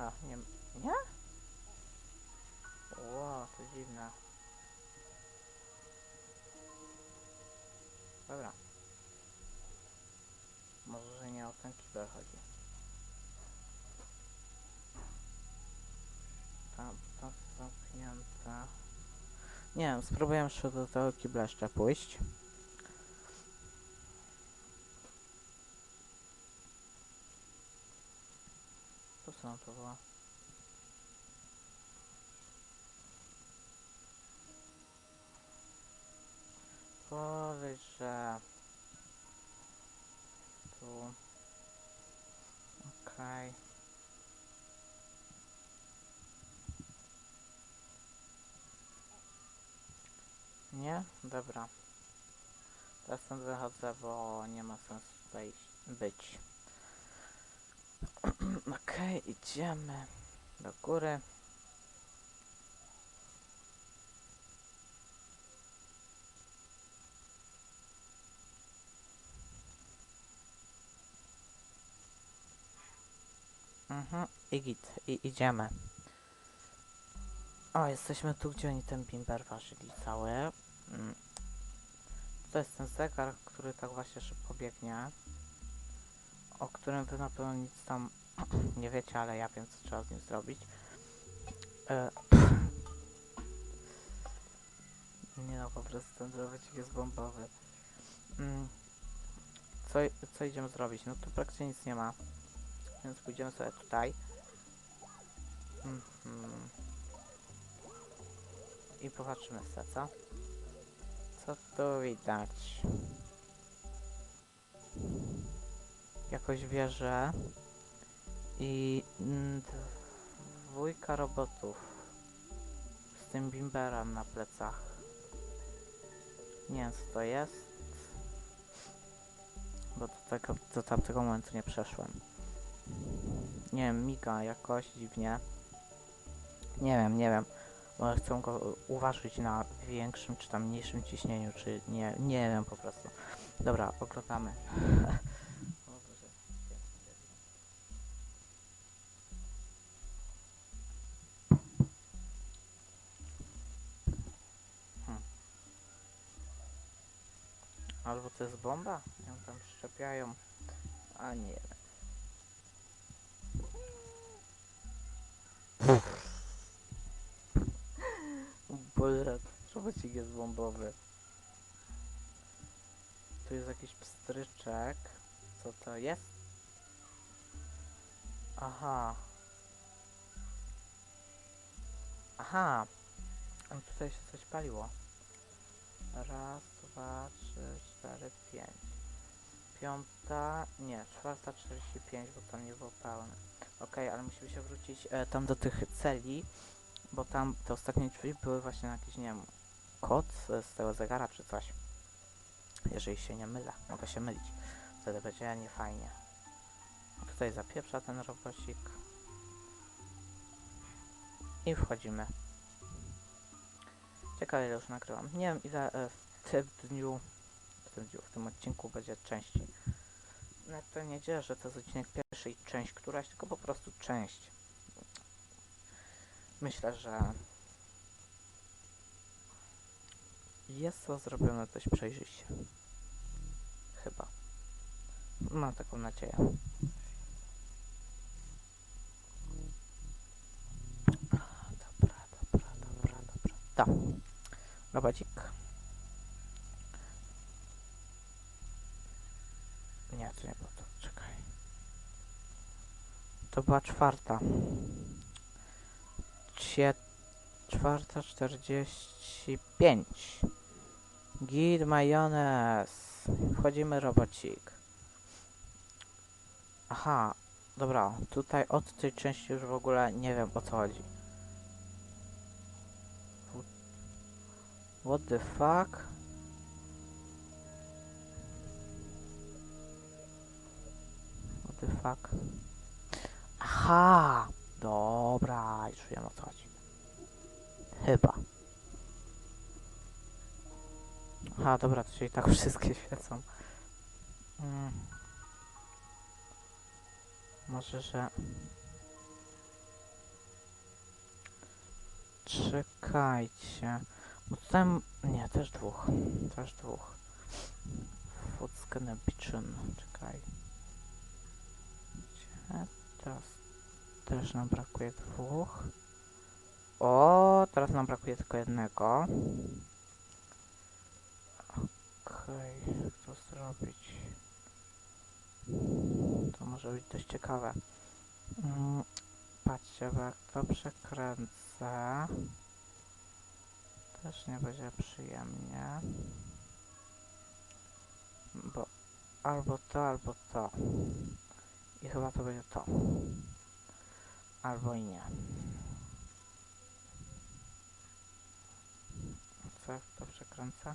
A, nie... Nie? Ło, to dziwne. Dobra. Może, że nie o ten kibel chodzi. Tam, tam zamknięte. Nie wiem, spróbuję jeszcze do tego kibla jeszcze pójść. Co to było? Powiedz, że... Tu... Okej. Nie? Dobra. Teraz stąd wychodzę, bo nie ma sensu być. Okej, idziemy do góry. Mhm, i git, i idziemy. O, jesteśmy tu, gdzie oni ten bimber ważyli cały. Mm. To jest ten zegar, który tak właśnie szybko biegnie. O którym wy na pewno nic tam nie wiecie, ale ja wiem, co trzeba z nim zrobić. E, nie no, po prostu ten drobecik jest bombowy. Mm. Co, co idziemy zrobić? No tu praktycznie nic nie ma. Więc pójdziemy sobie tutaj. Mhm. I popatrzymy sobie, co? Co tu widać? Jakoś wieżę i mm, dwójka robotów z tym bimberem na plecach. Nie wiem co to jest, bo do, tego, do tamtego momentu nie przeszłem. Nie wiem, miga jakoś dziwnie. Nie wiem, nie wiem. Może chcą go uważać na większym czy tam mniejszym ciśnieniu, czy nie, nie wiem po prostu. Dobra, oglądamy. O Boże, Hmm. Albo to jest bomba? Ją tam szczepiają. A nie. Boże, robocik jest bombowy. Tu jest jakiś pstryczek. Co to jest? Aha. Aha. A tutaj się coś paliło. Raz, dwa, trzy, cztery, pięć. Piąta, nie, czwarta, 45, bo tam nie było pełne. Okej, ale musimy się wrócić e, tam do tych celi, bo tam te ostatnie drzwi były właśnie na jakiś, nie wiem, kod z, tego zegara czy coś. Jeżeli się nie mylę, mogę się mylić. Wtedy będzie niefajnie. Tutaj zapieprza ten robocik. I wchodzimy. Ciekawe ile już nagrywam. Nie wiem ile e, tym dniu, w tym dniu, w tym odcinku będzie części. Nawet to nie dzieje, że to jest odcinek pierwszy i część któraś, tylko po prostu część. Myślę, że jest to zrobione dość przejrzyście. Chyba. Mam taką nadzieję. Dobra, dobra, dobra, dobra. Tak. Robocik. Nie, to nie było to. Czekaj. To była czwarta. Cie... Czwarta, czterdzieści pięć. Git majonez. Wchodzimy robocik. Aha, dobra, tutaj od tej części już w ogóle nie wiem o co chodzi. What the fuck? The fuck? Aha! Dobra, już wiem o co chodzi. Chyba. Aha, dobra, to czyli tak wszystkie świecą. Mm. Może, że... czekajcie. Bo tutaj... Nie, też dwóch. Też dwóch. Food Bitchin. Czekaj. Teraz też nam brakuje dwóch. O, teraz nam brakuje tylko jednego. Okej, jak to zrobić? To może być dość ciekawe. Mm, patrzcie, bo jak to przekręcę, też nie będzie przyjemnie. Bo albo to, albo to. I chyba to będzie to. Albo i nie. Co jak to przekręcę?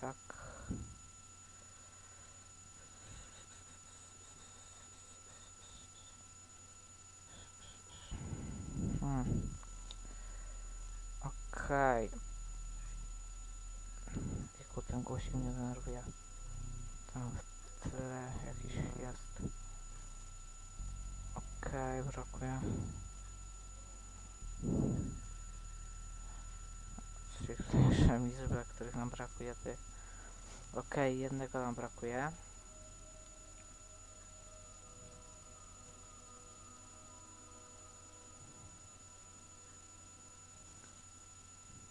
Tak. Hmm. Okej. Jaku ten głosik mnie denerwuje. Tam w tle jakiś jest. Okej, brakuje. Czyli większe liczbę, których nam brakuje tych. Okej, jednego nam brakuje.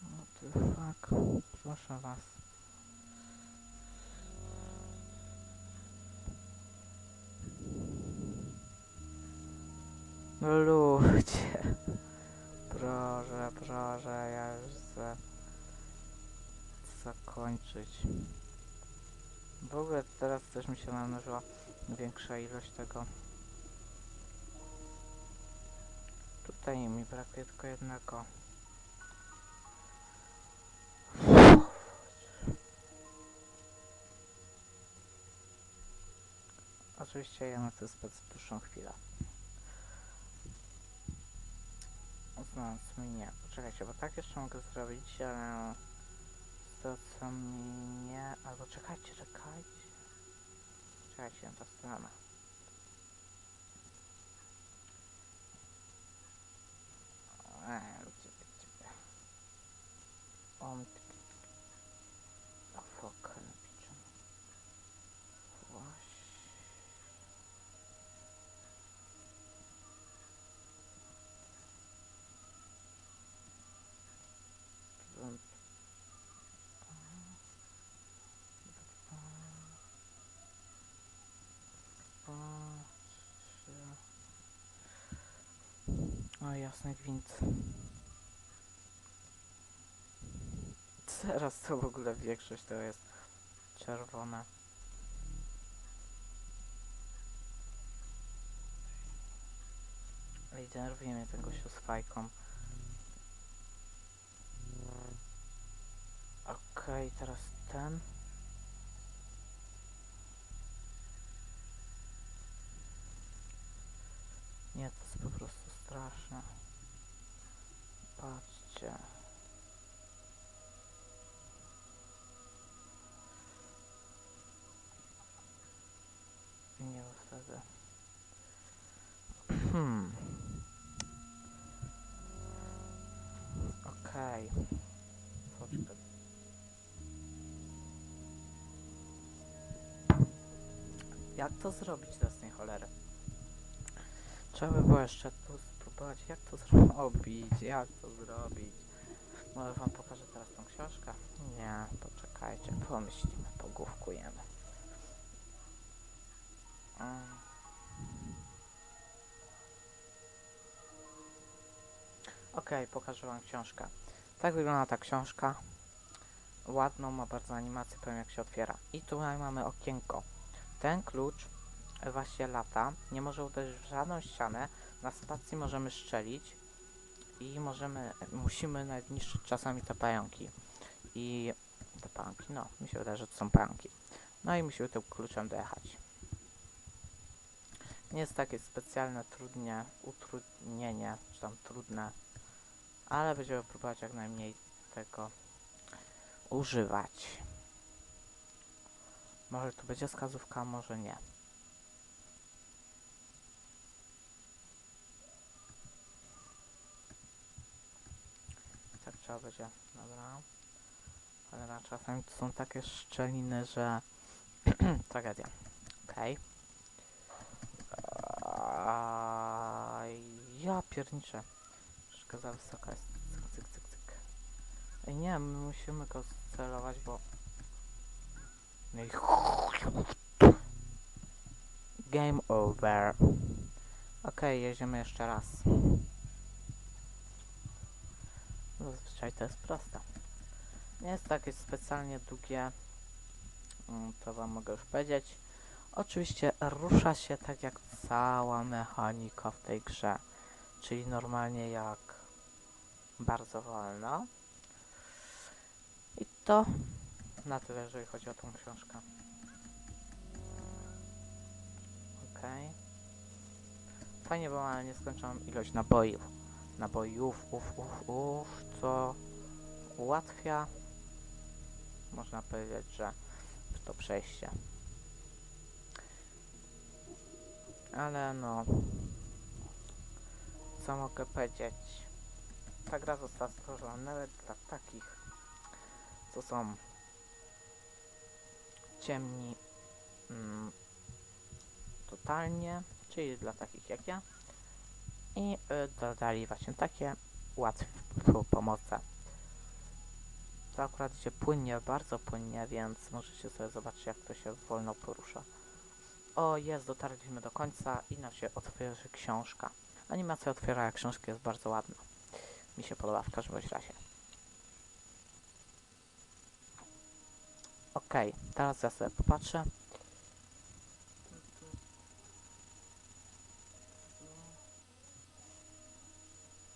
What the fuck? Proszę was. No ludzie. Proszę, proszę, ja już chcę zakończyć. W ogóle teraz też mi się namnożyła większa ilość tego. Tutaj mi brakuje tylko jednego. Oczywiście ja na to spec dłuższą chwilę. Znalazł mnie. Poczekajcie, bo tak jeszcze mogę zrobić, ale to co mi nie... Albo czekajcie, czekajcie. Czekajcie na tę stronę. Eee, ciebie. On... A fuck, pigeon. Właśnie. Dum, O, jasny gwint. Teraz to w ogóle większość to jest czerwone. I denerwuje ten gościu z fajką. Okej, teraz ten. Nie, to jest po prostu straszne. Patrzcie. I nie ma wtedy. Hmm. Okej. Poczekaj. Jak to zrobić do tej cholery? Trzeba by było jeszcze tu spróbować, jak to zrobić, jak to zrobić. Może wam pokażę teraz tą książkę? Nie, poczekajcie, pomyślimy, pogłówkujemy. Mm. Okej, pokażę wam książkę. Tak wygląda ta książka. Ładną, ma bardzo animację, powiem jak się otwiera. I tutaj mamy okienko. Ten klucz właśnie lata, nie może uderzyć w żadną ścianę, na spacji możemy szczelić i możemy, musimy nawet niszczyć czasami te pająki. I te pająki, no, mi się wydaje, że to są pająki. No i musimy tym kluczem dojechać. Nie jest takie specjalne trudnie, utrudnienie, czy tam trudne, ale będziemy próbować jak najmniej tego używać. Może tu będzie wskazówka, może nie. trzeba będzie. Dobra. Ale czasem to są takie szczeliny, że... Tragedia. Okej. Okay. Ja pierniczę. Troszkę za wysoka jest. Cyk, cyk, cyk, cyk. Ej, nie, my musimy go celować, bo... No Game over. Okej, jedziemy jeszcze raz. Zazwyczaj to jest proste. Nie jest takie specjalnie długie, mm, to wam mogę już powiedzieć. Oczywiście rusza się tak jak cała mechanika w tej grze, czyli normalnie jak bardzo wolno. I to na tyle, jeżeli chodzi o tą książkę. Okej. Fajnie, bo mamy nieskończoną ilość nabojów. Nabojów, uf, uf, uf, co ułatwia, można powiedzieć, że to przejście. Ale no, co mogę powiedzieć? Ta gra została stworzona nawet dla takich, co są ciemni mm, totalnie, czyli dla takich jak ja. I y, dodali właśnie takie łatwe pomoce. To akurat idzie płynnie, bardzo płynnie, więc możecie sobie zobaczyć jak to się wolno porusza. O, jest, dotarliśmy do końca i nam się otworzy książka. Animacja otwierania książki jest bardzo ładna. Mi się podoba w każdym razie. Okej, teraz ja sobie popatrzę.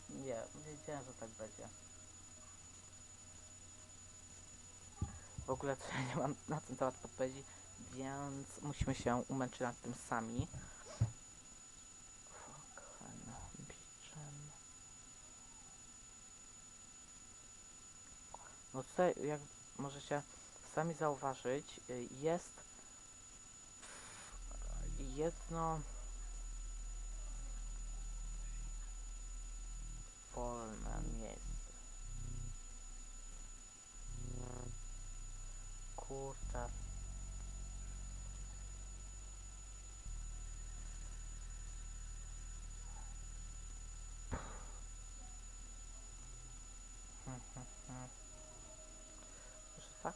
Nie, wiedziałem, że tak będzie. W ogóle to ja nie mam na ten temat podpowiedzi, więc musimy się umęczyć nad tym sami. No tutaj, jak możecie sami zauważyć, y, jest jedno wolne miejsce. Kurde. Hmm, hmm, hmm. Może tak?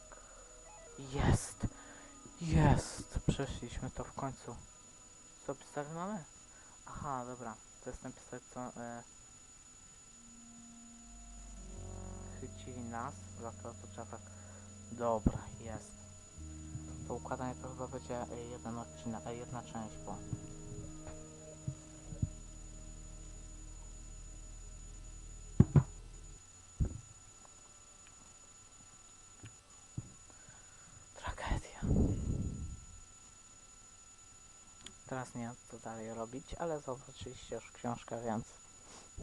Jest! Jest! Przeszliśmy to w końcu. Co pistolet mamy? Aha, dobra. To jest ten pistolet, co... E, nas, dlatego to trzeba tak... Dobra, jest. To układanie to chyba będzie e, jeden odcinek, a jedna część, bo... Tragedia. Teraz nie wiem co dalej robić, ale zobaczyliście już książkę, więc...